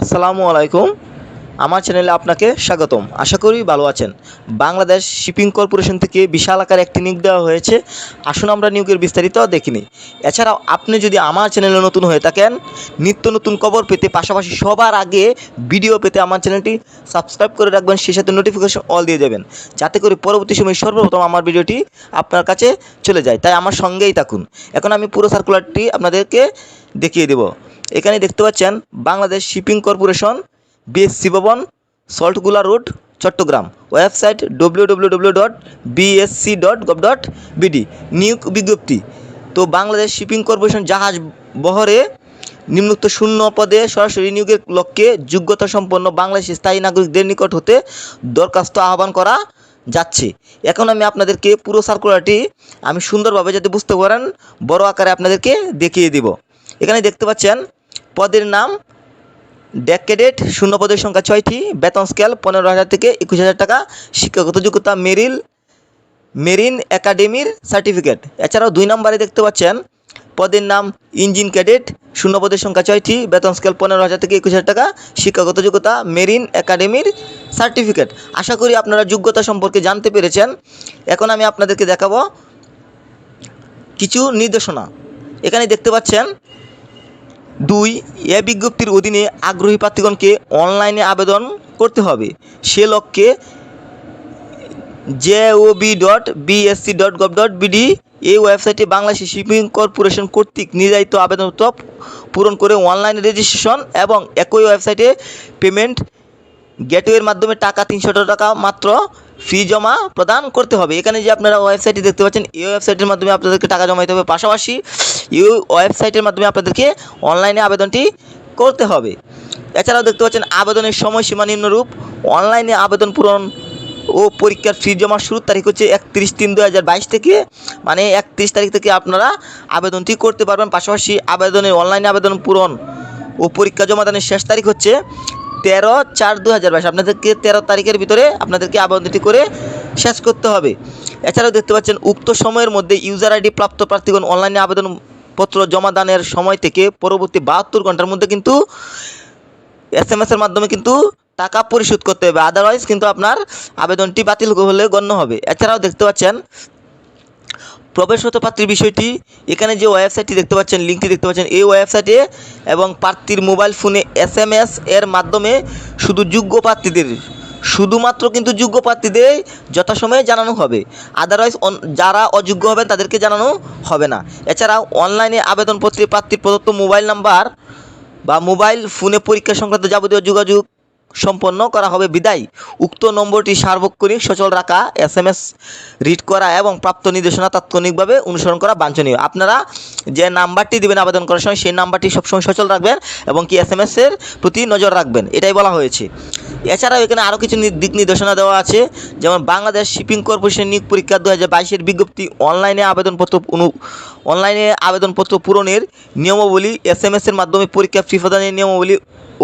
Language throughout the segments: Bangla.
আসসালামু আলাইকুম। আমার চ্যানেলে আপনাকে স্বাগতম। আশা করি ভালো আছেন। বাংলাদেশ শিপিং কর্পোরেশন থেকে বিশাল আকারে একটি নিয়োগ দেওয়া হয়েছে। আসুন আমরা নিয়োগের বিস্তারিত দেখিনি। এছাড়াও আপনি যদি আমার চ্যানেলে নতুন হয়ে থাকেন, নিত্য নতুন খবর পেতে পাশাপাশি সবার আগে ভিডিও পেতে আমার চ্যানেলটি সাবস্ক্রাইব করে রাখবেন, সেই সাথে নোটিফিকেশন অল দিয়ে দেবেন। যাতে করে পরবর্তী সময় সর্বপ্রথম আমার ভিডিওটি আপনার কাছে চলে যায়। তাই আমার সঙ্গেই থাকুন। এখন আমি পুরো সার্কুলারটি আপনাদেরকে দেখিয়ে দেব। এখানে দেখতে পাচ্ছেন বাংলাদেশ শিপিং কর্পোরেশন বিএসসি ভবন, Saltgola road, Chattogram. Website W W W dot dot dot BD নিয়োগ বিজ্ঞপ্তি। তো বাংলাদেশ শিপিং কর্পোরেশন জাহাজ বহরে নিম্নোক্ত শূন্য পদে সরাসরি নিয়োগের লক্ষ্যে যোগ্যতা সম্পন্ন বাংলাদেশি স্থায়ী নাগরিকদের নিকট হতে দরখাস্ত আহ্বান করা যাচ্ছে। এখন আমি আপনাদেরকে পুরো সার্কুলারটি আমি সুন্দরভাবে যাতে বুঝতে পারেন, বড় আকারে আপনাদেরকে দেখিয়ে দিব। এখানে দেখতে পাচ্ছেন, পদের নাম ডেক ক্যাডেট শূন্য পদের সংখ্যা ছয়টি, বেতন স্কেল পনেরো হাজার থেকে একুশ হাজার টাকা, শিক্ষাগত যোগ্যতা মেরিল, মেরিন একাডেমির সার্টিফিকেট। এছাড়াও দুই নম্বরে দেখতে পাচ্ছেন, পদের নাম ইঞ্জিন ক্যাডেট, শূন্য পদের সংখ্যা ছয়টি, বেতন স্কেল পনেরো হাজার থেকে একুশ হাজার টাকা, শিক্ষাগত যোগ্যতা মেরিন একাডেমির সার্টিফিকেট। আশা করি আপনারা যোগ্যতা সম্পর্কে জানতে পেরেছেন। এখন আমি আপনাদেরকে দেখাবো কিছু নির্দেশনা। এখানে দেখতে পাচ্ছেন দুই, এ বিজ্ঞপ্তির অধীনে আগ্রহী প্রার্থীগণকে অনলাইনে আবেদন করতে হবে। সে লক্ষ্যে JOB dot BSC dot gov dot BD এই ওয়েবসাইটে বাংলাদেশ শিপিং কর্পোরেশন কর্তৃক নির্ধারিত আবেদনপত্র পূরণ করে অনলাইন রেজিস্ট্রেশন এবং একই ওয়েবসাইটে পেমেন্ট গেটওয়ের মাধ্যমে টাকা তিনশো টাকা মাত্র ফি জমা প্রদান করতে হবে। এখানে যে আপনারা ওয়েবসাইটটি দেখতে পাচ্ছেন, এই ওয়েবসাইটের মাধ্যমে আপনাদেরকে টাকা জমা দিতে হবে। পাশাপাশি এই ওয়েবসাইটের মাধ্যমে আপনাদেরকে অনলাইনে আবেদনটি করতে হবে। এছাড়াও দেখতে পাচ্ছেন, আবেদনের সময়সীমা নিম্নরূপ অনলাইনে আবেদন পূরণ ও পরীক্ষার ফি জমার শুরুর তারিখ হচ্ছে একত্রিশ তিন দু হাজার বাইশ থেকে মানে একত্রিশ তারিখ থেকে আপনারা আবেদনটি করতে পারবেন। পাশাপাশি আবেদনের অনলাইনে আবেদন পূরণ ও পরীক্ষা জমাদানের শেষ তারিখ হচ্ছে তেরো চার দু হাজার বাইশ। আপনাদেরকে তেরো তারিখের ভিতরে আপনাদেরকে আবেদনটি করে শেষ করতে হবে। এছাড়াও দেখতে পাচ্ছেন, উক্ত সময়ের মধ্যে ইউজার আইডি প্রাপ্ত প্রার্থীগণ অনলাইনে আবেদনপত্র জমা দানের সময় থেকে পরবর্তী বাহাত্তর ঘণ্টার মধ্যে কিন্তু এস এম এসের মাধ্যমে কিন্তু টাকা পরিশোধ করতে হবে। আদারওয়াইজ কিন্তু আপনার আবেদনটি বাতিল হলে গণ্য হবে। এছাড়াও দেখতে পাচ্ছেন প্রবেশগত প্রার্থীর বিষয়টি, এখানে যে ওয়েবসাইটটি দেখতে পাচ্ছেন লিঙ্কটি দেখতে পাচ্ছেন, এই ওয়েবসাইটে এবং প্রার্থীর মোবাইল ফোনে এস এম এস এর মাধ্যমে শুধু যোগ্য প্রার্থীদের, শুধুমাত্র কিন্তু যোগ্য প্রার্থীদের যথাসময়ে জানানো হবে। আদারওয়াইজ যারা অযোগ্য হবেন তাদেরকে জানানো হবে না। এছাড়াও অনলাইনে আবেদনপত্রে প্রার্থীর প্রদত্ত মোবাইল নাম্বার বা মোবাইল ফোনে পরীক্ষা সংক্রান্ত যাবতীয় যোগাযোগ সম্পন্ন করা হবে। বিদায়। উক্ত নম্বরটি সার্বক্ষণিক, সচল রাখা, এস এম এস রিড করা এবং প্রাপ্ত নির্দেশনা তাৎক্ষণিকভাবে অনুসরণ করা বাঞ্ছনীয়। আপনারা যে নাম্বারটি দেবেন আবেদন করার সময়, সেই নাম্বারটি সবসময় সচল রাখবেন এবং কি এস এম এসের প্রতি নজর রাখবেন। এটাই বলা হয়েছে। এছাড়াও এখানে আরও কিছু দিক নির্দেশনা দেওয়া আছে, যেমন বাংলাদেশ শিপিং কর্পোরেশন নিয়োগ পরীক্ষা দু হাজার বাইশের বিজ্ঞপ্তি অনলাইনে আবেদনপত্র অনু অনলাইনে আবেদনপত্র পূরণের নিয়মাবলী এস এম এসের মাধ্যমে পরীক্ষা ফি প্রদানের নিয়মাবলী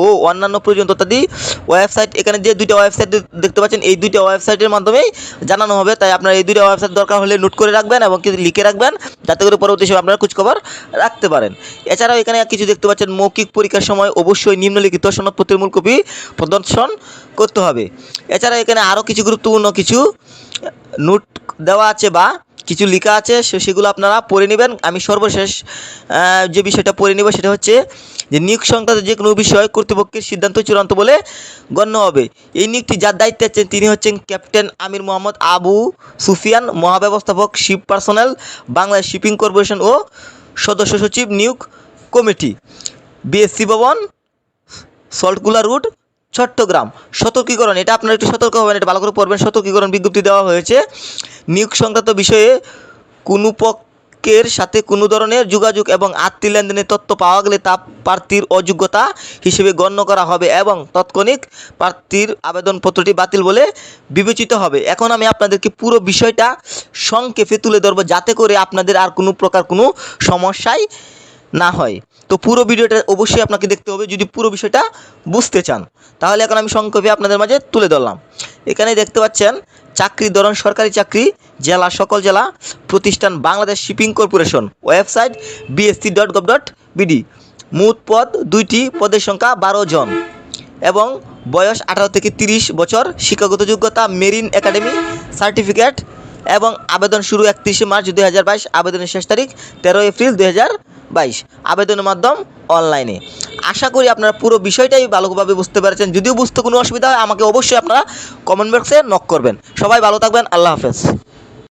ও অন্যান্য প্রয়োজন তথ্যাদি ওয়েবসাইট, এখানে যে দুইটা ওয়েবসাইট দেখতে পাচ্ছেন, এই দুইটা ওয়েবসাইটের মাধ্যমেই জানানো হবে। তাই আপনার এই দুইটা ওয়েবসাইট দরকার হলে নোট করে রাখবেন এবং কিছু লিখে রাখবেন, যাতে করে পরবর্তী সময় আপনারা খোঁজখবর রাখতে পারেন। এছাড়াও এখানে কিছু দেখতে পাচ্ছেন, মৌখিক পরীক্ষার সময় অবশ্যই নিম্নলিখিত সনদপত্রের মূল কপি প্রদর্শন করতে হবে। এছাড়া এখানে আরও কিছু গুরুত্বপূর্ণ কিছু নোট দেওয়া আছে বা কিছু লেখা আছে সেগুলো আপনারা পড়ে নেবেন। আমি সর্বশেষ যে বিষয়টা পড়ে নেব সেটা হচ্ছে যে নিয়োগ সংক্রান্ত যে কোনো বিষয় কর্তৃপক্ষের সিদ্ধান্ত চূড়ান্ত বলে গণ্য হবে। এই নিয়োগটি যার দায়িত্বে আছেন তিনি হচ্ছেন captain Amir Mohammad Abu Sufian, মহাব্যবস্থাপক ship personal, Bangladesh shipping corporation ও সদস্য সচিব নিয়োগ কমিটি। বিএসসি ভবন সল্টকুলা রুট চট্টগ্রাম। সতর্কীকরণ, এটা আপনারা একটু সতর্ক হবেন, এটা ভালো করে পড়বেন। সতর্কীকরণ বিজ্ঞপ্তি দেওয়া হয়েছে। নিয়োগ সংক্রান্ত বিষয়ে কোনো পক্ষের সাথে কোনো ধরনের যোগাযোগ এবং আত্মীয় লেনদেনের তথ্য পাওয়া গেলে তা প্রার্থীর অযোগ্যতা হিসেবে গণ্য করা হবে এবং তাৎক্ষণিক প্রার্থীর আবেদনপত্রটি বাতিল বলে বিবেচিত হবে। এখন আমি আপনাদেরকে পুরো বিষয়টা সংক্ষেপে তুলে ধরবো, যাতে করে আপনাদের আর কোনো প্রকার কোনো সমস্যায় না হয়। তো পুরো ভিডিওটা অবশ্যই আপনাকে দেখতে হবে যদি পুরো বিষয়টা বুঝতে চান। তাহলে এখন আমি সংক্ষেপে আপনাদের মাঝে তুলে ধরলাম। এখানে দেখতে পাচ্ছেন চাকরির ধরন, সরকারি চাকরি, জেলা, সকল জেলা, প্রতিষ্ঠান, Bangladesh shipping corporation, website BSC dot gov dot BD মোট পদ দুইটি, পদের সংখ্যা বারো জন। এবং বয়স আঠারো থেকে তিরিশ বছর, শিক্ষাগত যোগ্যতা, মেরিন একাডেমি, সার্টিফিকেট, এবং আবেদন শুরু একত্রিশে মার্চ দুই হাজার বাইশ, আবেদনের শেষ তারিখ তেরো এপ্রিল দুই হাজার বাইশ। আবেদনের মাধ্যম অনলাইনে। আশা করি আপনারা পুরো বিষয়টাই ভালোভাবে বুঝতে পেরেছেন। যদিও বুঝতে কোনো অসুবিধা হয়, আমাকে অবশ্যই আপনারা কমেন্ট বক্সে নক করবেন। সবাই ভালো থাকবেন, আল্লাহ হাফেজ।